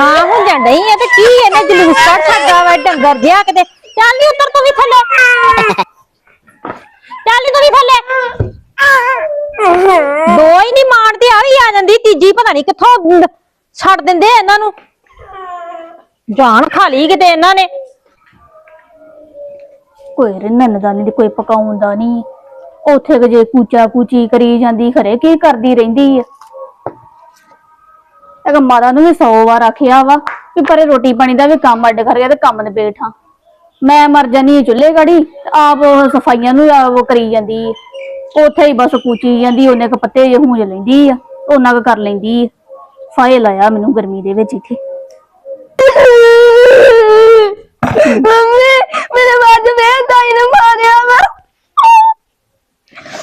ਹੈ ਚਲਾਲਾ ਨੇ ਮੈਨੂੰ ਆ ਤੇ ਕੀ ਇਹਨੇ ਜਲੂਸ ਕੱਢ ਛੱਡਾ ਵਾ ਡੰਗਰ ਜਿਹਾ ਕਿਤੇ? ਚੱਲ ਨੀ ਉੱਤਰ ਤੂੰ ਵੀ ਥੱਲੇ। ਚੱਲ ਨੀ ਤੂੰ ਵੀ ਥੱਲੇ। ਦੋ ਹੀ ਨਹੀਂ ਮਾਰਦੇ ਆ ਵੀ ਆ ਜਾਂਦੀ, ਤੀਜੀ ਪਤਾ ਨਹੀਂ ਕਿੱਥੋਂ ਨ- ਛੱਡ ਦਿੰਦੇ ਆ ਇਹਨਾਂ ਨੂੰ। ਜਾਨ ਖਾ ਲਈ ਕਿਤੇ ਇਹਨਾਂ ਨੇ। ਕੋਈ ਰੰਨਨ ਦਾ ਨਹੀਂ ਕੋਈ ਪਕਾਉਣ ਦਾ ਨਹੀਂ ਉੱਥੇ ਕਿ ਜੇ ਕੂਚਾ ਕੂਚੀ ਕਰੀ ਜਾਂਦੀ, ਖਰੇ ਕੀ ਕਰਦੀ ਰਹਿੰਦੀ ਆ? ਇੱਕ ਮਾਤਾ ਨੂੰ ਵੀ 100 ਵਾਰ ਆਖਿਆ ਵਾ ਕਿ ਪਰੇ ਰੋਟੀ ਪਾਣੀ ਦਾ ਵੀ ਕੰਮ ਅੱਡ ਕਰ ਗਿਆ ਤੇ ਕੰਮ ਨੇ ਬੈਠਾ ਮੈਂ ਮਰ ਜਾਨੀ ਚੁੱਲ੍ਹੇ ਗੜੀ ਤੇ ਆਪ ਉਹ ਸਫਾਈਆਂ ਨੂੰ ਆ ਉਹ ਕਰੀ ਜਾਂਦੀ। ਉੱਥੇ ਹੀ ਬਸ ਕੂਚੀ ਜਾਂਦੀ ਉਹਨੇ ਕ ਪੱਤੇ ਜੇ ਹੂੰਜ ਲੈਂਦੀ ਆ ਉਹਨਾਂ ਕ ਕਰ ਲੈਂਦੀ ਆ। ਫਾਇ ਲਾਇਆ ਮੈਨੂੰ ਗਰਮੀ ਦੇ ਵਿੱਚ ਇੱਥੇ। ਮੰਮੀ ਮੇਰੇ ਬਾਅਦ ਵੇ ਤਾਈ ਨੇ ਮਾਰਿਆ ਵਾ।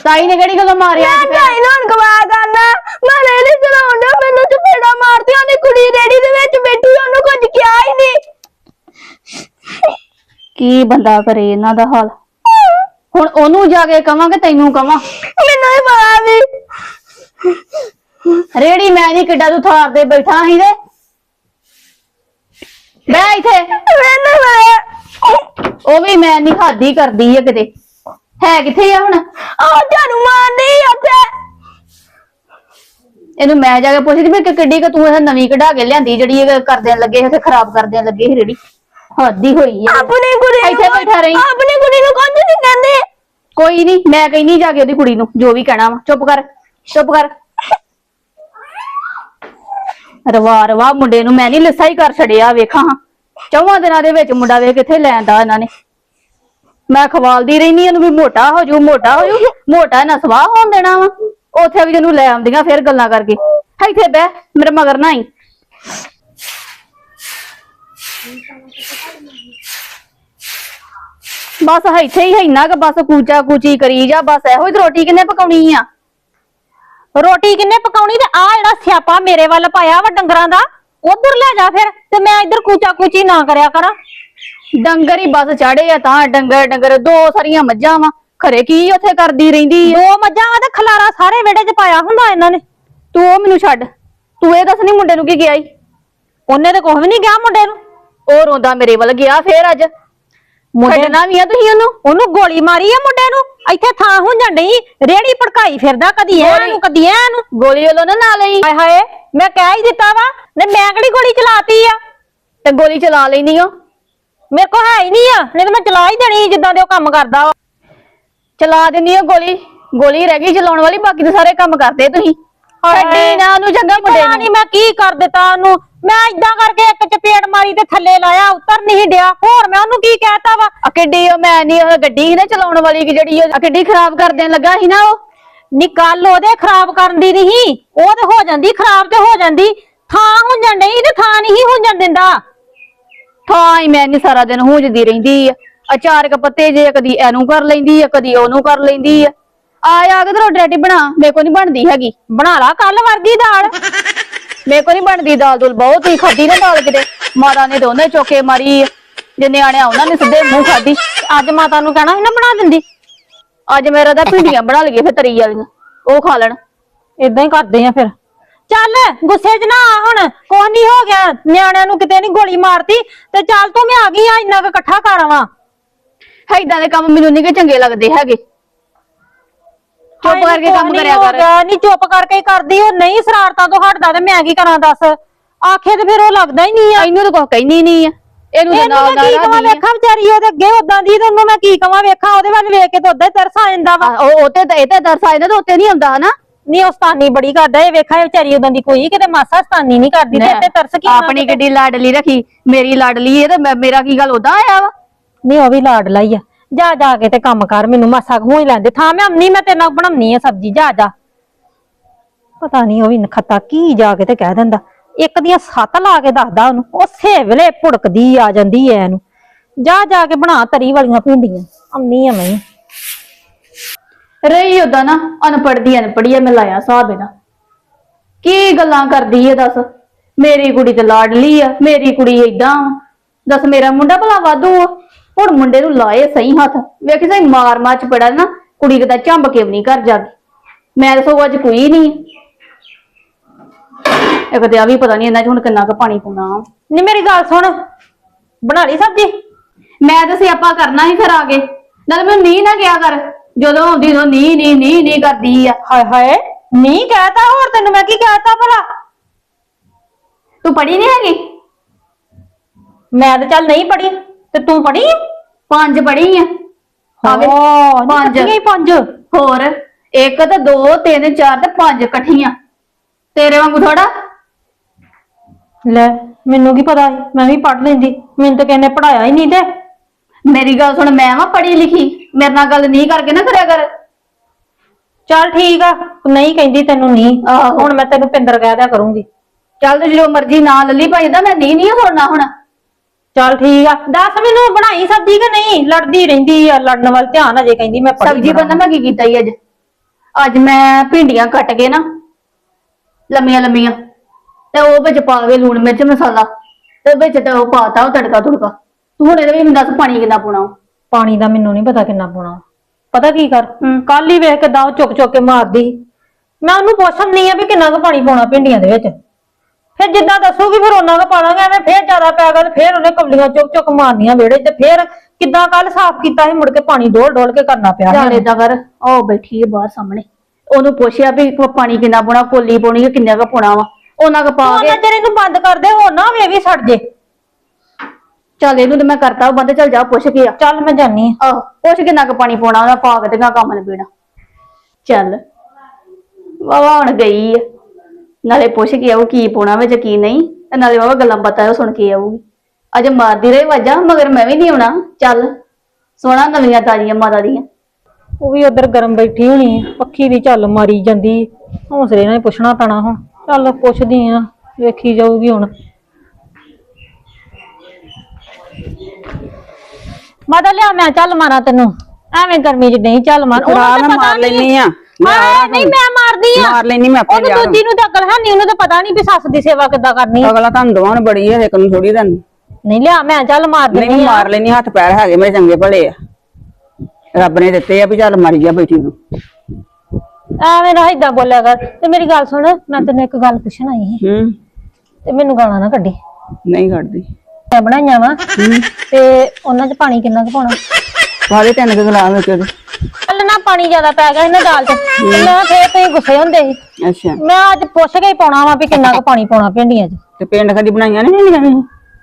ਤਾਈ ਨੇ ਕਿਹੜੀ ਗੱਲੋਂ ਮਾਰਿਆ? ਫਿਰ? ਤਾਈ ਨੂੰ ਗਵਾ ਕਰਨਾ ਮੈਂ ਰੇੜੀ ਚਲਾਉਂਦਾ ਮੈਨੂੰ ਚਪੇੜਾ ਮਾਰਦੀ ਉਹਨੇ ਕੁੜੀ ਰੇੜੀ ਦੇ ਵਿੱਚ ਬੈਠੀ ਉਹਨੂੰ ਕੁਝ ਕਿਹਾ ਹੀ ਨਹੀਂ ਕੀ ਬੰਦਾ ਕਰੇ ਇਹਨਾਂ ਦਾ ਹਾਲ? ਹੁਣ ਉਹਨੂੰ ਜਾ ਕੇ ਕਵਾਂ ਕਿ ਤੈਨੂੰ ਕਵਾਂ? ਮੈਨੂੰ ਹੀ ਪਤਾ ਵੀ। ਰੇੜੀ ਮੈਂ ਨਹੀਂ ਕਿੱਡਾ ਤੂੰ ਥਾਰ ਤੇ ਬੈਠਾ ਸੀ ਤੇ। ਬੈ ਇੱਥੇ। ਮੈਨੂੰ ਮੈਂ ਉਹ ਵੀ ਮੈਂ ਨਹੀਂ ਖਾਦੀ ਕਰਦੀ ਆ ਕਿਤੇ। ਹੈ ਕਿੱਥੇ ਆ ਹੁਣ? ਆ ਜਾਨੂੰ ਮਾਰਦੀ ਉੱਥੇ। ਇਹਨੂੰ ਮੈਂ ਜਾ ਕੇ ਪੁੱਛਦੀ ਵੀ ਕਿ ਕਿੱਡੀ ਕਿ ਤੂੰ ਇਹ ਨਵੀਂ ਕਢਾ ਕੇ ਲਿਆਂਦੀ ਜਿਹੜੀ ਇਹ ਕਰਦੇ ਲੱਗੇ ਇੱਥੇ ਖਰਾਬ ਕਰਦੇ ਲੱਗੇ ਸੀ ਰੇੜੀ। ਹੱਦੀ ਹੋਈ ਆ। ਆਪਣੀ ਕੁੜੀ ਇੱਥੇ ਬੈਠਾ ਰਹੀ। ਆਪਣੀ ਕੁੜੀ ਨੂੰ ਕੁਝ ਨਹੀਂ ਕਹਿੰਦੇ। ਕੋਈ ਨਹੀਂ ਮੈਂ ਕਹਿੰਦੀ ਜਾ ਕੇ ਉਹਦੀ ਕੁੜੀ ਨੂੰ ਜੋ ਵੀ ਕਹਿਣਾ ਵਾ। ਚੁੱਪ ਕਰ ਚੁੱਪ ਕਰ। ਰਵਾ ਰਵਾ ਮੁੰਡੇ ਨੂੰ ਮੈਂ ਨਹੀਂ ਲਿੱਸਾ ਹੀ ਕਰ ਛੜਿਆ ਵੇਖਾਂ ਹਾਂ। ਚੌਵਾਂ ਦਿਨਾਂ ਦੇ ਵਿੱਚ ਮੁੰਡਾ ਵੇਖ ਕਿੱਥੇ ਲੈਂਦਾ ਇਹਨਾਂ ਨੇ। ਮੈਂ ਖਵਾਲਦੀ ਰਹਿਨੀ ਇਹਨੂੰ ਵੀ ਮੋਟਾ ਹੋ ਜੂ ਮੋਟਾ ਹੋ ਜੂ ਮੋਟਾ ਨਾ ਸਵਾਹ ਹੋਣ ਦੇਣਾ ਵਾ। ਉੱਥੇ ਵੀ ਜਿਹਨੂੰ ਲੈ ਆਉਂਦੀਆਂ ਫਿਰ ਗੱਲਾਂ ਕਰਕੇ। ਇੱਥੇ ਬਹਿ ਮੇਰੇ ਮਗਰ ਨਾ ਆਈ। ਬਸ ਇੱਥੇ ਹੀ ਹੈਨਾ ਕਿ ਬਸ ਕੂਚਾ ਕੂਚੀ ਕਰੀ ਜਾ ਬਸ ਇਹੋ ਹੀ ਰੋਟੀ ਕਿੰਨੇ ਪਕਾਉਣੀ ਆ? ਰੋਟੀ ਕਿੰਨੇ ਪਕਾਉਣੀ ਤੇ ਆ ਜਿਹੜਾ ਸਿਆਪਾ ਮੇਰੇ ਵੱਲ ਪਾਇਆ ਵਾ ਡੰਗਰਾਂ ਦਾ ਉਧਰ ਲੈ ਜਾ ਫਿਰ ਤੇ ਮੈਂ ਇੱਧਰ ਕੂਚਾ ਕੂਚੀ ਨਾ ਕਰਿਆ ਕਰਾਂ। ਡੰਗਰ ਹੀ ਬਸ ਚਾੜੇ ਆ ਤਾਂ ਡੰਗਰ ਡੰਗਰ ਦੋ ਸਾਰੀਆਂ ਮੱਝਾਂ ਵਾ ਖਰੇ ਕੀ ਉੱਥੇ ਕਰਦੀ ਰਹਿੰਦੀ ਦੋ ਮੱਝਾਂ ਵਾ ਤੇ ਖਲਾਰਾ ਸਾਰੇ ਵਿਹੜੇ 'ਚ ਪਾਇਆ ਹੁੰਦਾ ਇਹਨਾਂ ਨੇ। ਤੂੰ ਉਹ ਮੈਨੂੰ ਛੱਡ ਤੂੰ ਇਹ ਦੱਸ ਨੀ ਮੁੰਡੇ ਨੂੰ ਕੀ ਗਿਆ ਈ? ਉਹਨੇ ਤੇ ਕੁਝ ਵੀ ਨਹੀਂ ਕਿਹਾ ਮੁੰਡੇ ਨੂੰ। ਉਹ ਰੋਂਦਾ ਮੇਰੇ ਵੱਲ ਗਿਆ ਫੇਰ ਅੱਜ। ਛੱਡਣਾ ਵੀ ਆ ਤੁਸੀਂ ਉਹਨੂੰ? ਉਹਨੂੰ ਗੋਲੀ ਮਾਰੀ ਆ ਮੁੰਡੇ ਨੂੰ। ਇੱਥੇ ਥਾਂ ਹੁੰਜਣ ਡਈ। ਰੇੜੀ ਭੜਕਾਈ ਫਿਰਦਾ ਕਦੀ ਇਹ ਨੂੰ ਕਦੀ ਇਹ ਨੂੰ। ਗੋਲੀ ਵੱਲੋਂ ਨਾ ਨਾ ਲਈ। ਹਾਏ ਹਾਏ ਮੈਂ ਕਹਿ ਹੀ ਦਿੱਤਾ ਵਾ ਨੇ ਮੈਂ ਕਿਹੜੀ ਗੋਲੀ ਚਲਾਤੀ ਆ? ਤੇ ਗੋਲੀ ਚਲਾ ਲੈਣੀ ਓ। ਮੇਰੇ ਕੋ ਹੈ ਹੀ ਨਹੀਂ ਆ ਨਹੀਂ ਤਾਂ ਮੈਂ ਚਲਾ ਹੀ ਦੇਣੀ ਸੀ ਜਿੱਦਾਂ ਦੇ ਉਹ ਕੰਮ ਕਰਦਾ ਵਾ। ਚਲਾ ਦਿੰਨੀ ਆ ਗੋਲੀ। ਗੋਲੀ ਰਹਿ ਗਈ ਚਲਾਉਣ ਵਾਲੀ ਬਾਕੀ ਤਾਂ ਸਾਰੇ ਕੰਮ ਕਰਦੇ ਤੁਸੀਂ। ਛੱਡੀ ਨਾ ਉਹਨੂੰ ਚੰਗਾ ਮੁੰਡੇ ਨੂੰ। ਨਹੀਂ ਮੈਂ ਕੀ ਕਰ ਦਿੱਤਾ ਉਹਨੂੰ? ਮੈਂ ਇਦਾਂ ਕਰਕੇ ਇੱਕ ਚਪੇੜ ਮਾਰੀ ਤੇ ਥੱਲੇ ਲਾਇਆ ਉੱਤਰ ਨਹੀਂ ਡਿਆ। ਹੋਰ ਮੈਂ ਉਹਨੂੰ ਕੀ ਕਹਿਤਾ ਵਾ? ਆ ਕਿੱਡੀ ਉਹ ਮੈਂ ਨਹੀਂ ਉਹ ਗੱਡੀ ਸੀ ਨਾ ਚਲਾਉਣ ਵਾਲੀ ਕਿ ਜਿਹੜੀ ਉਹ ਆ ਕਿੱਡੀ ਖਰਾਬ ਕਰ ਦੇਣ ਲੱਗਾ ਸੀ ਨਾ ਉਹ। ਨੀ ਗੱਲ ਉਹਦੇ ਖਰਾਬ ਕਰਨ ਦੀ ਨਹੀਂ ਉਹ ਤੇ ਹੋ ਜਾਂਦੀ ਖਰਾਬ ਤੇ ਹੋ ਜਾਂਦੀ। ਥਾਂ ਹੁੰਜਣ ਨਹੀਂ ਤੇ ਥਾਂ ਨਹੀਂ ਹੁੰਜਣ ਦਿੰਦਾ। ਥਾਂ ਹੀ ਮੈਂ ਨਹੀਂ ਸਾਰਾ ਦਿਨ ਹੂੰਜਦੀ ਰਹਿੰਦੀ ਆ। ਅਚਾਰਕ ਪੱਤੇ ਜੇ ਕਦੀ ਇਹਨੂੰ ਕਰ ਲੈਂਦੀ ਆ ਕਦੀ ਉਹਨੂੰ ਕਰ ਲੈਂਦੀ ਆ। ਆ ਆ ਕੇ ਤੇ ਰੋਟੀ ਰਾਟੀ ਬਣਾ। ਮੇਰੇ ਕੋ ਨਹੀਂ ਬਣਦੀ ਹੈਗੀ। ਬਣਾ ਲਾ ਕੱਲ ਵਰਗੀ ਦਾਲ। ਮੇਰੇ ਕੋ ਨਹੀਂ ਬਣਦੀ ਦਾਲ ਦੂਲ। ਬਹੁਤ ਹੀ ਖਾਦੀ ਨਾ ਦਾਲ ਕਿਤੇ। ਮਾਤਾ ਨੇ ਦੋਨੇ ਚੋਕੇ ਮਾਰੀ। ਜੇ ਨਿਆਣਿਆ ਉਹਨਾਂ ਨੇ ਸਿੱਧੇ ਮੂੰਹ ਖਾਦੀ ਅੱਜ ਮਾਤਾ ਨੂੰ ਕਹਿਣਾ ਸੀ ਨਾ ਬਣਾ ਦਿੰਦੀ। ਅੱਜ ਮੇਰਾ ਤਾਂ ਭਿੰਡੀਆਂ ਬਣਾ ਲਈਏ ਫਿਰ ਤਰੀ ਵਾਲੀਆਂ। ਉਹ ਖਾ ਲੈਣ। ਇਦਾਂ ਹੀ ਕਰਦੇ ਆ ਫਿਰ। ਚੱਲ ਗੁੱਸੇ 'ਚ ਨਾ ਆ ਹੁਣ। ਕੁਛ ਨਹੀਂ ਹੋ ਗਿਆ। ਨਿਆਣਿਆਂ ਨੂੰ ਕਿਤੇ ਨਹੀਂ ਗੋਲੀ ਮਾਰਤੀ। ਤੇ ਚੱਲ ਤੂੰ ਮੈਂ ਆ ਗਈ ਆ ਇੰਨਾ ਕੁ ਇਕੱਠਾ ਕਰਾਵਾਂ ਇਦਾਂ ਦੇ ਕੰਮ ਮੈਨੂੰ ਨਹੀਂ ਕਿ ਚੰਗੇ ਲੱਗਦੇ ਹੈਗੇ। ਚੁੱਪ ਕਰਕੇ ਕੰਮ ਕਰਿਆ ਕਰ। ਨਹੀਂ ਚੁੱਪ ਕਰਕੇ ਹੀ ਕਰਦੀ ਉਹ ਨਹੀਂ ਸ਼ਰਾਰਤਾਂ ਤੋਂ ਹਟਦਾ ਤੇ ਮੈਂ ਕੀ ਕਰਾਂ ਦੱਸ? ਆਖੇ ਤੇ ਫਿਰ ਉਹ ਲੱਗਦਾ ਹੀ ਨਹੀਂ ਆ। ਇਹਨੂੰ ਤਾਂ ਕੁਝ ਕਹਿੰਦੀ ਨਹੀਂ ਆ। ਇਹਨੂੰ ਤਾਂ ਨਾਲ ਨਾਲ ਕਹਾਂ ਵੇਖਾਂ ਵਿਚਾਰੀ ਉਹਦੇ ਅੱਗੇ ਉਦਾਂ ਦੀ ਤੇ ਉਹਨੂੰ ਮੈਂ ਕੀ ਕਵਾਂ ਵੇਖਾਂ ਉਹਦੇ ਵੱਲ ਵੇਖ ਕੇ ਤਾਂ ਉਦਾਂ ਹੀ ਤਰਸ ਆ ਜਾਂਦਾ ਵਾ। ਉਹ ਉਹ ਤੇ ਇਹ ਤੇ ਤਰਸ ਆ ਜਾਂਦਾ ਤੇ ਉੱਤੇ ਨਹੀਂ ਆਉਂਦਾ ਹਨਾ? ਨਹੀਂ ਬੜੀ ਕਰਦਾ ਇਹ ਵੇਖਾਂ ਇਹ ਵਿਚਾਰੀ ਉਦਾਂ ਦੀ ਕੋਈ ਕਿਤੇ ਮਾਸਾ ਸਤਾਨੀ ਨਹੀਂ ਕਰਦੀ ਤੇ ਤੇ ਤਰਸ ਕੀ ਆਪਣੀ ਗੱਡੀ ਲਾਡਲੀ ਰੱਖੀ ਮੇਰੀ ਲਾਡਲੀ ਇਹ ਤੇ ਮੇਰਾ ਕੀ ਗੱਲ ਉਦਾਂ ਆਇਆ ਵਾ? ਨਹੀਂ ਉਹ ਵੀ ਲਾਡਲਾ ਹੀ ਆ। ਜਾ ਜਾ ਕੇ ਤੇ ਕੰਮ ਕਰ, ਮੈਨੂੰ ਮਾਸਾ ਖੂਹ ਹੀ ਲੈਂਦੇ ਥਾਂ ਮੈਂ ਅੰਨੀ ਮੈਂ ਤੇਰੇ ਨਾਲ ਬਣਾਉਣੀ ਆ ਸਬਜ਼ੀ, ਜਾ ਜਾ। ਪਤਾ ਨਹੀਂ ਉਹ ਵੀ ਨਖਤਾ ਕੀ ਜਾ ਕੇ ਤੇ ਕਹਿ ਦਿੰਦਾ। ਇੱਕ ਦੀਆਂ ਸੱਤ ਲਾ ਕੇ ਦੱਸਦਾ ਉਹਨੂੰ, ਉਸੇ ਵੇਲੇ ਭੁੜਕਦੀ ਆ ਜਾਂਦੀ ਐ ਇਹਨੂੰ। ਜਾ ਜਾ ਕੇ ਬਣਾ ਤਰੀ ਵਾਲੀਆਂ ਭਿੰਡੀਆਂ ਅੰਮੀ ਆ ਮੈਂ। ਰਹੀ ਉਦਾਂ ਨਾ, ਅਨਪੜ੍ਹ ਦੀ ਅਨਪੜ੍ਹੀ ਆ ਮੈਂ ਲਾਇਆ ਹਿਸਾਬ ਇਹਦਾ। ਕੀ ਗੱਲਾਂ ਕਰਦੀ ਏ ਦੱਸ? ਮੇਰੀ ਕੁੜੀ ਤੇ ਲਾਡਲੀ ਆ, ਮੇਰੀ ਕੁੜੀ ਏਦਾਂ। ਵਾ। ਦੱਸ ਮੇਰਾ ਮੁੰਡਾ ਭਲਾ ਵਾਧੂ ਆ? ਹੁਣ ਮੁੰਡੇ ਨੂੰ ਲਾਏ ਸਹੀ ਹੱਥ। ਵੇਖ ਸਹੀ ਮਾਰ ਮਾਰ ਚ ਪੜਾ ਨਾ ਕੁੜੀ ਕਿਤਾ ਝੰਬ ਕੇ ਵੀ ਨਹੀਂ ਘਰ ਜਾ ਕੇ। ਮੈਂ ਤਾਂ ਸਗੋਂ ਅੱਜ ਕੋਈ ਨਹੀਂ। ਇੱਕ ਤੇ ਆ ਵੀ ਪਤਾ ਨਹੀਂ ਇਹਨਾਂ ਚ ਹੁਣ ਕਿੰਨਾ ਕੁ ਪਾਣੀ ਪਾਉਣਾ। ਵਾ। ਨੀ ਮੇਰੀ ਗੱਲ ਸੁਣ ਬਣਾ ਲਈ ਸਬਜ਼ੀ? ਮੈਂ ਤਾਂ ਸਿਆਪਾ ਕਰਨਾ ਹੀ ਫਿਰ ਆ ਕੇ। ਨਾਲ ਮੈਂ ਨੀ ਨਾ ਕਿਹਾ ਕਰ ਜਦੋਂ ਆਉਂਦੀ ਉਹ ਨੀ ਨੀ ਨੀ ਨੀ ਕਰਦੀ ਆ। ਹਾਏ ਹਾਏ ਨਹੀਂ ਕਹਤਾ ਹੋਰ ਤੈਨੂੰ ਮੈਂ ਕੀ ਕਹਤਾ ਭਲਾ? ਤੂੰ ਪੜੀ ਨਹੀਂ ਹੈਗੀ? ਮੈਂ ਤਾਂ ਚੱਲ ਨਹੀਂ ਪੜੀ ਤੇ ਤੂੰ ਪੜੀ ਪੰਜ ਪੜੀ ਆ। ਆਵੇ, ਪੰਜ। ਪੰਜ ਹੀ ਪੰਜ। ਹੋਰ ਇੱਕ ਤੇ ਦੋ ਤਿੰਨ ਚਾਰ ਤੇ ਪੰਜ ਇਕੱਠੀਆਂ ਤੇਰੇ ਵਾਂਗੂ ਥੋੜਾ ਲੈ ਮੈਨੂੰ ਕੀ ਪਤਾ ਸੀ? ਮੈਂ ਵੀ ਪੜ ਲੈਂਦੀ। ਮੈਨੂੰ ਤਾਂ ਕਹਿੰਦੇ ਪੜਾਇਆ ਹੀ ਨਹੀਂ ਤੇ। ਮੇਰੀ ਗੱਲ ਸੁਣ ਮੈਂ ਵਾਂ ਪੜੀ ਲਿਖੀ। ਮੇਰੇ ਨਾਲ ਗੱਲ ਨਹੀਂ ਕਰਕੇ ਨਾ ਕਰਿਆ ਕਰ। ਚੱਲ ਠੀਕ ਆ। ਤੂੰ ਨਹੀਂ ਕਹਿੰਦੀ ਤੈਨੂੰ ਨਹੀਂ। ਆਹੋ। ਹੁਣ ਮੈਂ ਤੈਨੂੰ ਪਿੰਦਰ ਕਹਿ ਦਿਆ ਕਰੂੰਗੀ। ਚੱਲ ਤੇ ਜਦੋਂ ਮਰਜ਼ੀ ਨਾ ਲੱਲੀ ਭਾਈ ਦਾ ਮੈਂ ਨਹੀਂ ਨਹੀਂ ਸੁਣਨਾ ਹੁਣ। ਚੱਲ ਠੀਕ ਆ। ਦੱਸ ਮੈਨੂੰ ਬਣਾਈ ਸਬਜ਼ੀ ਕਿ ਨਹੀਂ? ਲੜਦੀ ਰਹਿੰਦੀ ਆ ਲੜਨ ਵੱਲ ਧਿਆਨ ਅਜੇ ਕਹਿੰਦੀ ਮੈਂ ਪੜ੍ਹੀ ਸਬਜ਼ੀ ਬੰਦਾ ਮੈਂ ਕੀ ਕੀਤਾ ਈ ਅੱਜ? ਅੱਜ ਮੈਂ ਭਿੰਡੀਆਂ ਕੱਟ ਕੇ ਨਾ ਲੰਮੀਆਂ ਲੰਮੀਆਂ ਤੇ ਉਹ ਵਿੱਚ ਪਾ ਕੇ ਲੂਣ ਮਿਰਚ ਮਸਾਲਾ ਤੇ ਵਿੱਚ ਤੇ ਉਹ ਪਾਤਾ ਉਹ ਤੜਕਾ ਤੁੜਕਾ। ਤੂੰ ਹੁਣ ਇਹਦੇ ਵਿੱਚ ਮੈਨੂੰ ਦੱਸ ਪਾਣੀ ਕਿੰਨਾ ਪਾਉਣਾ ਵਾ? ਪਾਣੀ ਦਾ ਮੈਨੂੰ ਨਹੀਂ ਪਤਾ ਕਿੰਨਾ ਪਾਉਣਾ। ਪਤਾ ਕੀ ਕਰ। ਕੱਲ ਹੀ ਵੇਖ ਕੇ ਦਾਉ ਚੁੱਕ ਚੁੱਕ ਕੇ ਮਾਰਦੀ। ਮੈਂ ਉਹਨੂੰ ਪੁੱਛਣ ਨਹੀਂ ਆ ਵੀ ਕਿੰਨਾ ਕੁ ਪਾਣੀ ਪਾਉਣਾ ਭਿੰਡੀਆਂ ਦੇ ਵਿੱਚ? ਫਿਰ ਜਿੱਦਾਂ ਦੱਸੂਗੀ ਫਿਰ ਉਹਨਾਂ ਕੁ ਪਾ ਲਾਂਗੇ ਐਵੇਂ ਫੇਰ ਜ਼ਿਆਦਾ ਪੈ ਗਿਆ ਤੇ ਫੇਰ ਉਹਨੇ ਕਬਲੀਆਂ ਚੁੱਕ ਚੁੱਕ ਮਾਰਨੀਆਂ ਵਿਹੜੇ ਤੇ ਫੇਰ ਕਿੱਦਾਂ ਕੱਲ ਸਾਫ਼ ਕੀਤਾ ਸੀ ਮੁੜ ਕੇ ਪਾਣੀ ਡੋਲ ਡੋਲ ਕੇ ਕਰਨਾ ਪਿਆ ਚੱਲ ਏਦਾਂ ਕਰ ਉਹ ਬੈਠੀ ਹੈ ਬਾਹਰ ਸਾਹਮਣੇ। ਉਹਨੂੰ ਪੁੱਛਿਆ ਵੀ ਪ- ਪਾਣੀ ਕਿੰਨਾ ਪਾਉਣਾ ਕੋਲੀ ਪਾਉਣੀ ਕਿੰਨਾ ਕੁ ਪਾਉਣਾ ਵਾ? ਉਹਨਾਂ ਕੁ ਪਾ ਕੇ ਉਹਨਾਂ ਚਿਰ ਇਹਨੂੰ ਬੰਦ ਕਰ ਦੇ ਹੋਰ ਨਾ ਇਹ ਵੀ ਛੱਡ ਜੇ। ਚੱਲ ਇਹਨੂੰ ਤੇ ਮੈਂ ਕਰਤਾ ਬੰਦ ਚੱਲ ਜਾ ਪੁੱਛ ਕੇ ਆ। ਚੱਲ ਮੈਂ ਜਾਨੀ ਆ। ਆਹ ਪੁੱਛ ਕਿੰਨਾ ਕੁ ਪਾਣੀ ਪਾਉਣਾ ਉਹਦਾ ਪਾ ਕੇ ਤੇ ਨਾ ਕੰਮ ਨਿਬੇੜਾ। ਚੱਲ ਵਾਵਾ ਹੁਣ ਗਈ ਆ। ਨਾਲੇ ਪੁੱਛ ਕੇ ਆਉ ਕੀ ਪਾਉਣਾ ਵਿੱਚ ਕੀ ਨਹੀਂ ਤੇ ਨਾਲੇ ਵਾਵਾ ਗੱਲਾਂ ਬਾਤਾਂ ਉਹ ਸੁਣ ਕੇ ਆਊਗੀ। ਅਜੇ ਮਾਰਦੀ ਰਹੀ ਵਾਜਾ ਮਗਰ ਮੈਂ ਵੀ ਨਹੀਂ ਆਉਣਾ। ਚੱਲ ਸੋਹਣਾ ਨਵੀਆਂ ਤਾਜ਼ੀਆਂ ਮਾਤਾ ਦੀਆਂ। ਉਹ ਵੀ ਉਧਰ ਗਰਮ ਬੈਠੀ ਹੋਣੀ ਆ, ਪੱਖੀ ਦੀ ਝੱਲ ਮਾਰੀ ਜਾਂਦੀ ਹੌਸਲੇ ਨਾਲ ਹੀ ਪੁੱਛਣਾ ਪੈਣਾ ਹੁਣ। ਚੱਲ ਪੁੱਛਦੀ ਆ ਵੇਖੀ ਜਾਊਗੀ ਹੁਣ। ਮਾਦਾ ਲਿਆ ਮੈਂ ਚੱਲ ਮਾਰਾਂ ਤੈਨੂੰ। ਐਵੇਂ ਗਰਮੀ 'ਚ ਨਹੀਂ ਚੱਲ ਮਾਰ। ਉਹਨੂੰ ਤਾਂ ਪਤਾ। ਲੈਨੀ ਆ। ਹਾਂ ਨਹੀਂ ਮੈਂ ਮਾਰਦੀ ਆ। ਮਾਰ ਲੈਨੀ ਮੈਂ ਆਪੇ ਉਹਨੂੰ ਦੂਜੀ ਨੂੰ ਤਾਂ ਅਕਲ ਹੈ ਨਹੀਂ ਉਹਨੂੰ ਤਾਂ ਪਤਾ ਨਹੀਂ ਵੀ ਸੱਸ ਦੀ ਸੇਵਾ ਕਿੱਦਾਂ ਕਰਨੀ ਆ। ਅਗਲਾ ਤੁਹਾਨੂੰ ਦੋਵਾਂ ਨੂੰ ਬੜੀ ਹੈ ਇੱਕ ਨੂੰ ਥੋੜੀ ਤੁਹਾਨੂੰ ਨਹੀਂ ਲਿਆ ਮੈਂ ਚੱਲ ਮਾਰ ਨਹੀਂ ਦਿੰਦੀ ਆ। ਮਾਰ ਲੈਨੀ ਹੱਥ ਪੈਰ ਹੈਗੇ ਮੇਰੇ ਚੰਗੇ ਭਲੇ ਆ। ਰੱਬ ਨੇ ਦਿੱਤੇ ਆ ਵੀ ਚੱਲ ਮਰੀ ਜਾ ਬੈਠੀ ਨੂੰ। ਐਵੇਂ ਨਾ ਏਦਾਂ ਬੋਲਿਆ ਕਰ। ਤੇ ਮੇਰੀ ਗੱਲ ਸੁਣ ਮੈਂ ਤੈਨੂੰ ਇੱਕ ਗੱਲ ਪੁੱਛਣ ਆਈ ਸੀ। ਹੂੰ। ਤੇ ਮੈਨੂੰ ਗਾਲਾਂ ਨਾ ਕੱਢੀ। ਨਹੀਂ ਕੱਢਦੀ। ਮੈਂ ਬਣਾਈਆਂ ਵਾ ਤੇ ਉਹਨਾਂ 'ਚ ਪਾਣੀ ਕਿੰਨਾ ਕੁ ਪਾਉਣਾ? ਵਾਲੇ ਤਿੰਨ ਕੁ ਗਲਾਸ ਵਿੱਚ। ਕੱਲ ਨਾ ਪਾਣੀ ਜ਼ਿਆਦਾ ਪੈ ਗਿਆ ਇਹਨਾਂ ਦਾਲ 'ਚ। ਤੇ ਮੈਂ ਫੇਰ ਤੁਸੀਂ ਗੁੱਸੇ ਹੁੰਦੇ ਸੀ। ਅੱਛਾ। ਮੈਂ ਅੱਜ ਪੁੱਛ ਕੇ ਹੀ ਪਾਉਣਾ ਵਾ ਵੀ ਕਿੰਨਾ ਕੁ ਪਾਣੀ ਪਾਉਣਾ ਭਿੰਡੀਆਂ 'ਚ। ਤੇ ਪਿੰਡ ਕਦੀ ਬਣਾਈਆਂ ਨਹੀਂ ਹੁੰਦੀਆਂ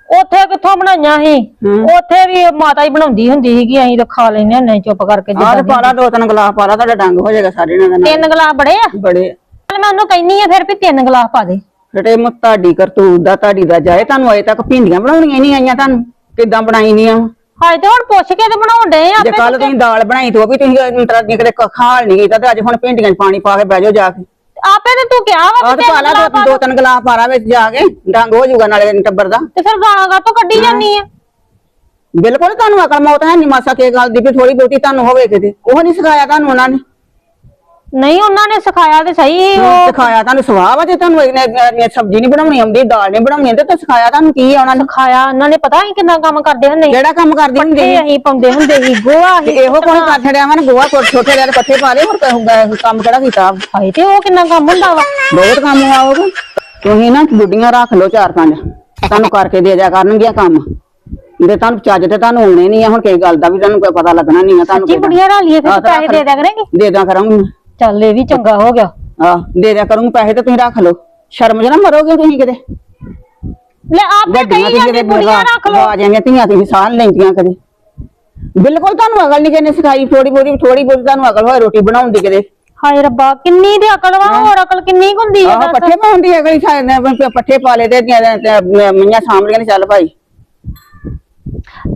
ਉੱਥੇ ਕਿੱਥੋਂ ਬਣਾਈਆਂ ਸੀ? ਹੂੰ। ਉੱਥੇ ਵੀ ਮਾਤਾ ਹੀ ਬਣਾਉਂਦੀ ਹੁੰਦੀ ਸੀਗੀ ਅਸੀਂ ਤਾਂ ਖਾ ਲੈਨੇ ਹੁੰਨੇ ਚੁੱਪ ਕਰਕੇ ਆਹ ਜਿੱਦਾਂ ਤੇ ਪਾ ਲਾ ਦੋ ਤਿੰਨ ਗਲਾਸ ਪਾ ਲਾ ਤੁਹਾਡਾ ਡੰਗ ਹੋ ਜਾਏਗਾ ਸਾਰੇ ਨਾਲ ਦਾ ਨਾਲ। ਤਿੰਨ ਗਲਾਸ ਬੜੇ ਆ? ਬੜੇ। ਚੱਲ ਮੈਂ ਉਹਨੂੰ ਕਹਿੰਨੀ ਆ ਫਿਰ ਵੀ ਤਿੰਨ ਗਲਾਸ ਪਾ ਦੇ। ਫਟੇ ਮੁ ਤੁਹਾਡੀ ਕਰਤੂਤ ਦਾ ਤੁਹਾਡੀ ਦਾ ਜਾਏ ਤੁਹਾਨੂੰ ਅਜੇ ਤੱਕ ਭਿੰਡੀਆਂ ਬਣਾਉਣੀਆਂ ਨਹੀਂ ਆਈਆਂ ਤੁਹਾਨੂੰ। ਕਿੱਦਾਂ ਬਣਾਈ ਨਹੀਂ ਆ ਹਾਏ ਤੇ ਹੁਣ ਪੁੱਛ ਕੇ ਤੇ ਬਣਾਉਣ ਡਏ ਆ ਜੇ ਆਪੇ ਕੱਲ ਤੁਸੀਂ ਦਾਲ ਬਣਾਈ ਤੇ ਵੀ ਤੁਸੀਂ ਇੰਟਰਨੈਟ ਕਦੇ ਖਾਲ ਨਹੀਂ ਕੀਤਾ ਤੇ ਅੱਜ ਹੁਣ ਭਿੰਡੀਆਂ 'ਚ ਪਾਣੀ ਪਾ ਕੇ ਬਹਿ ਜਾਓ ਜਾ ਕੇ। ਆਪੇ ਤੇ ਤੂੰ ਕਿਹਾ ਵਾ ਆਹ ਤੇ ਪਾ ਲਾ ਦੋ ਦੋ ਤਿੰਨ ਗਲਾਸ ਪਾ ਲਾ ਵਿੱਚ ਜਾ ਕੇ ਡੰਗ ਹੋ ਜਾਊਗਾ ਨਾਲੇ ਟੱਬਰ ਦਾ। ਤੇ ਫਿਰ ਗਾਲਾਂ ਗਾ ਕੱਢੀ ਜਾਨੀ ਆ? ਬਿਲਕੁਲ ਤੁਹਾਨੂੰ ਅਕਲ ਮੌਤ ਹੈ ਨਹੀਂ ਮਾਸਾ ਕੇ ਗੱਲ ਦੀ ਵੀ ਥੋੜੀ ਬਹੁਤੀ ਤੁਹਾਨੂੰ ਹੋਵੇ ਕਿਤੇ। ਉਹ ਨਹੀਂ ਸਿਖਾਇਆ ਤੁਹਾਨੂੰ ਉਹਨਾਂ ਨੇ। ਨਹੀਂ ਉਹਨਾਂ ਨੇ ਸਿਖਾਇਆ ਤੇ ਸਹੀ ਉਹ ਸਿਖਾਇਆ ਤੁਹਾਨੂੰ ਸਵਾਹ ਵਾ ਜੇ ਤੁਹਾਨੂੰ ਇਹਨੇ ਇਹਨੇ ਸਬਜ਼ੀ ਨਹੀਂ ਬਣਾਉਣੀ ਆਉਂਦੀ ਦਾਲ ਨਹੀਂ ਬਣਾਉਣੀ ਆਉਂਦੀ ਤੇ ਸਿਖਾਇਆ ਤੁਹਾਨੂੰ ਕੀ ਆ ਉਹਨਾਂ ਨੇ ਸਿਖਾਇਆ ਉਹਨਾਂ ਨੇ ਪਤਾ ਹੀ ਕਿੰਨਾ ਕੰਮ ਕਰਦੇ ਹੁੰਦੇ ਸੀ ਕਿਹੜਾ ਕੰਮ ਕਰਦੀ ਹੁੰਦੀ ਤੇ ਸੀ? ਅਸੀਂ ਪਾਉਂਦੇ ਹੁੰਦੇ ਸੀ ਗੋਹਾ ਤੇ ਇਹੋ ਕੋਈ ਕਰ ਛੜਿਆ ਵਾ ਨਾ ਗੋਆ ਛੋਟੇ ਛੋਟੇ ਜਿਹੇ ਪੱਠੇ ਪਾ ਲਏ ਹੋਰ ਕੋਈ ਕੰਮ ਕਿਹੜਾ ਕੀਤਾ ਹਾਏ ਤੇ ਉਹ ਕਿੰਨਾ ਕੰਮ ਹੁੰਦਾ ਵਾ ਬਹੁਤ ਕੰਮ ਆਓਗੇ ਤੁਸੀਂ ਨਾ ਬੁੱਢੀਆਂ ਰੱਖ ਲਓ ਚਾਰ ਪੰਜ ਤੁਹਾਨੂੰ ਕਰਕੇ ਦੇ ਜਾ ਕਰਨਗੀਆਂ ਕੰਮ ਜੇ ਤੁਹਾਨੂੰ ਚੱਜ ਤੇ ਤੁਹਾਨੂੰ ਆਉਣੇ ਨਹੀਂ ਆ ਹੁਣ ਕਿਸ ਗੱਲ ਦਾ ਵੀ ਤੁਹਾਨੂੰ ਕੋਈ ਪਤਾ ਲੱਗਣਾ ਨਹੀਂ ਆ ਤੁਹਾਨੂੰ ਜੀ। ਬੁੜੀਆਂ ਰਾਲੀਏ ਫਿਰ ਆਹ ਤੇ ਪੈਸੇ ਰੱਖ ਦੇ। ਦਿਆ ਕਰੇਂਗੀ ਦੇ ਦਿਆ ਕਰਾਂਗੀ। ਚੱਲ ਇਹ ਵੀ ਚੰਗਾ ਹੋ ਗਿਆ। ਆਹ ਦੇ ਦਿਆ ਕਰੂੰਗੀ ਪੈਸੇ ਤੇ ਤੁਸੀਂ ਰੱਖ ਲਓ। ਸ਼ਰਮ ਜਨਾ ਮਰੋਗੇ ਤੁਸੀਂ ਕਿਤੇ। ਲੈ ਆਪੇ ਕਹੀ ਜਾਂਦੀ ਬੁੜੀਆਂ ਰੱਖ ਲੋ ਆ ਜਾਂਦੀਆਂ ਧੀਆਂ ਤੁਸੀਂ ਸਾਹ ਨੀ ਲੈਂਦੀਆਂ ਕਦੇ। ਬਿਲਕੁਲ ਤੁਹਾਨੂੰ ਅਕਲ ਨਹੀਂ ਕਿਨੇ ਸਿਖਾਈ ਥੋੜੀ ਬਹੁਤੀ ਥੋੜੀ ਬਹੁਤੀ ਤੁਹਾਨੂੰ ਅਕਲ ਹੋਏ ਰੋਟੀ ਬਣਾਉਣ ਦੀ ਕਦੇ। ਹਾਏ ਰੱਬਾ ਕਿੰਨੀ ਦੀ ਅਕਲ ਵਾ ਹੋਰ ਅਕਲ ਕਿੰਨੀ ਕੁ ਹੁੰਦੀ ਹੈ ਆਹ ਦੱਸ। ਪੱਠੇ ਪਾਉਂਦੀ ਹੈ ਕੋਈ ਸ਼ਾਇਦ ਪੱਠੇ ਪਾ ਲੇ ਤੇ ਤੇ ਮਈਆਂ ਸਾਹਮਣੇ ਨੇ ਚੱਲ ਭਾਈ।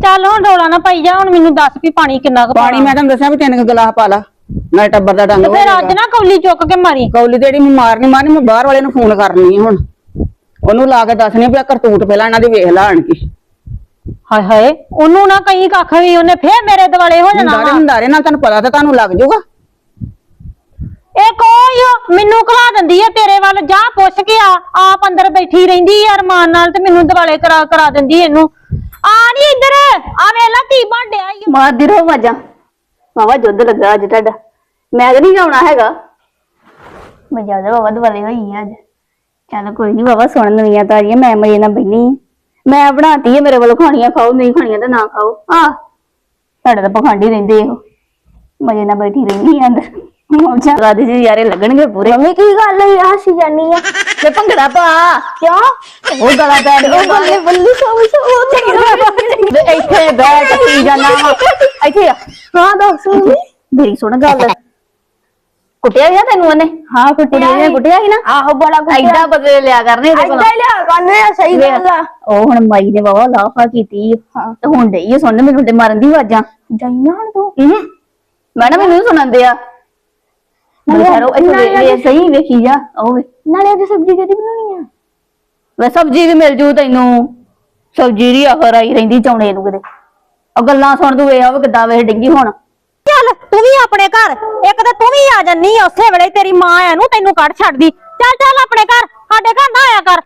ਚੱਲ ਹੁਣ ਰੌਲਾ ਨਾ ਪਾਈ ਜਾ ਹੁਣ ਮੈਨੂੰ ਦੱਸ ਵੀ ਪਾਣੀ ਕਿੰਨਾ ਕੁ ਪਾਣੀ ਮੈਂ ਤੁਹਾਨੂੰ ਦੱਸਿਆ ਵੀ ਤਿੰਨ ਕੁ ਗਲਾਸ ਪਾ ਲਾ। ਨਾ ਟੱਬਰ ਦਾ ਡੰਗ ਤੇ ਫਿਰ ਅੱਜ ਨਾ ਕੌਲੀ ਚੁੱਕ ਕੇ ਮਾਰੀ। ਕੌਲੀ ਤੇ ਜਿਹੜੀ ਮੈਂ ਮਾਰਨੀ ਮਾਰਨੀ ਮੈਂ ਬਾਹਰ ਵਾਲੇ ਨੂੰ ਫੋਨ ਕਰਨੀ ਹੈ ਹੁਣ। ਉਹਨੂੰ ਲਾ ਕੇ ਦੱਸਣੀ ਵੀ ਆ ਕਰਤੂਤ ਪਹਿਲਾਂ ਇਹਨਾਂ ਦੀ ਵੇਖ ਲਾ ਆਣ ਕੇ। ਹਾਏ ਹਾਏ ਉਹਨੂੰ ਨਾ ਕਹੀਂ ਕੱਖ ਵੀ ਉਹਨੇ ਫੇਰ ਮੇਰੇ ਦਿਵਾਲੇ ਹੋ ਜਾਣਾ ਵਾ। ਹੁੰਦਾਰੇ ਨਾਲ ਤੁਹਾਨੂੰ ਪਤਾ ਤਾਂ ਤੁਹਾਨੂੰ ਲੱਗ ਜਾਊਗਾ। ਇਹ ਕੋਈ ਓ, ਮੈਨੂੰ ਕਲਾ ਦਿੰਦੀ ਆ ਤੇਰੇ ਵੱਲ ਜਾ ਪੁੱਛ ਕੇ ਆ। ਆਪ ਅੰਦਰ ਬੈਠੀ ਰਹਿੰਦੀ ਆ ਅਰਮਾਨ ਨਾਲ ਤੇ ਮੈਨੂੰ ਦਿਵਾਲੇ ਕਰਾ ਕਰਾ ਦਿੰਦੀ ਇਹਨੂੰ। ਆ ਨਹੀਂ ਇੱਧਰ ਆ ਵੇਲਾ ਧੀ ਭਾਂਡਿਆ ਈ ਓ। ਮਾਰਦੀ ਰਹੋ ਵਾਜਾਂ ਵਾਵਾ ਜੁੱਧ ਲੱਗਾ ਅੱਜ ਤੁਹਾਡਾ। ਮੈਂ ਤਾਂ ਨਹੀਂ ਗਾਉਣਾ ਹੈਗਾ। ਮੈਂ ਜ਼ਿਆਦਾ ਵਾਵਾ ਦੁਆਲੇ ਹੋਈ ਆ ਅੱਜ। ਚੱਲ ਕੋਈ ਨਹੀਂ ਵਾਵਾ ਸੁਣ ਨਵੀਆਂ ਤਾਰੀਆਂ ਮੈਂ ਮਜੇ ਨਾਲ ਬੈਣੀ ਮੈਂ ਬਣਾਤੀ ਹੈ ਮੇਰੇ ਵੱਲੋਂ ਖਾਣੀਆਂ ਖਾਓ ਨਹੀਂ ਖਾਣੀਆਂ ਤਾਂ ਨਾ ਖਾਓ। ਆ ਤੁਹਾਡੇ ਤਾਂ ਪਖੰਡੀ ਰਹਿੰਦੇ ਹੋ ਮਜੇ ਨਾਲ ਬੈਠੀ ਰਹਿੰਦੀ ਅੰਦਰ। ਮੌਜਾਂ ਰਾਦੇ ਜੀ ਯਾਰੇ ਲੱਗਣਗੇ ਪੂਰੇ। ਮੰਮੀ ਕੀ ਗੱਲ ਹੈ ਹੱਸੀ ਜਾਨੀ ਆ। ਤੇ ਭੰਗੜਾ ਪਾ ਕਿਉਂ? ਉਹ ਗਲਾ ਬੈਠ ਉਹ ਬੱਲੇ ਬੱਲੇ ਸਭ ਸਭ ਇੱਥੇ ਬੈਠ ਕੀ ਜਾਣਾ ਇੱਥੇ ਆ। ਹਾਂ ਦੱਸ। ਮੇਰੀ ਸੁਣ ਗੱਲ। ਕੁੱਟਿਆ ਗਿਆ ਤੈਨੂੰ ਉਹਨੇ? ਹਾਂ ਕੁੱਟਿਆ ਨੇ ਕੁੱਟਿਆ ਸੀ ਨਾ? ਆਹੋ ਬੜਾ ਕੁੱਟਿਆ। ਐਡਾ ਬਦਲੇ ਲਿਆ ਕਰਨੇ ਇਹਦੇ ਕੋਲ। ਲਿਆ ਕਰਨੇ ਸਹੀ ਗੱਲ ਆ। ਉਹ ਹੁਣ ਮਾਈ ਨੇ ਬਾਬਾ ਲਾਫਾ ਕੀਤੀ। ਹਾਂ। ਤੇ ਹੁਣ ਡਈ ਆ ਸੁਣ ਮੈਨੂੰ ਤੇ ਮਾਰਨ ਦੀ ਆਵਾਜ਼ਾਂ। ਜਾਈਆਂ ਹੁਣ ਤੂੰ? ਹੂੰ। ਮੈਡਮ ਮੈਨੂੰ ਸੁਣਾਉਂਦੇ ਆ। ਨਾਲੇ ਇੱਥੇ ਸਹੀ ਵੇਖੀ ਜਾ ਉਹ ਵੇ। ਨਾਲੇ ਅੱਜ ਸਬਜ਼ੀ ਕਿਹਦੀ ਬਣਾਉਣੀ ਆ? ਵੇ ਸਬਜ਼ੀ ਵੀ ਮਿਲ ਜੂ ਤੈਨੂੰ। ਸਬਜ਼ੀ ਦੀ ਆਖਰ ਆਈ ਰਹਿੰਦੀ ਚੌਣੇ ਨੂੰ ਕਿਤੇ। ਉਹ ਗੱਲਾਂ ਸੁਣ ਤੂੰ ਵੇਖ, ਉਹ ਕਿੱਦਾਂ ਵੇਖ ਡਿੱਗੀ ਹੁਣ। ਚੱਲ, ਤੂੰ ਵੀ ਆਪਣੇ ਘਰ, ਇੱਕ ਤਾਂ ਤੂੰ ਵੀ ਆ ਜੰਨੀ ਉਸੇ ਵੇਲੇ ਤੇਰੀ ਮਾਂ ਆ ਨੂੰ ਤੈਨੂੰ ਕੱਢ ਛੱਡਦੀ। ਚੱਲ ਚੱਲ, ਆਪਣੇ ਘਰ, ਸਾਡੇ ਘਰ ਨਾ ਆਇਆ ਕਰ।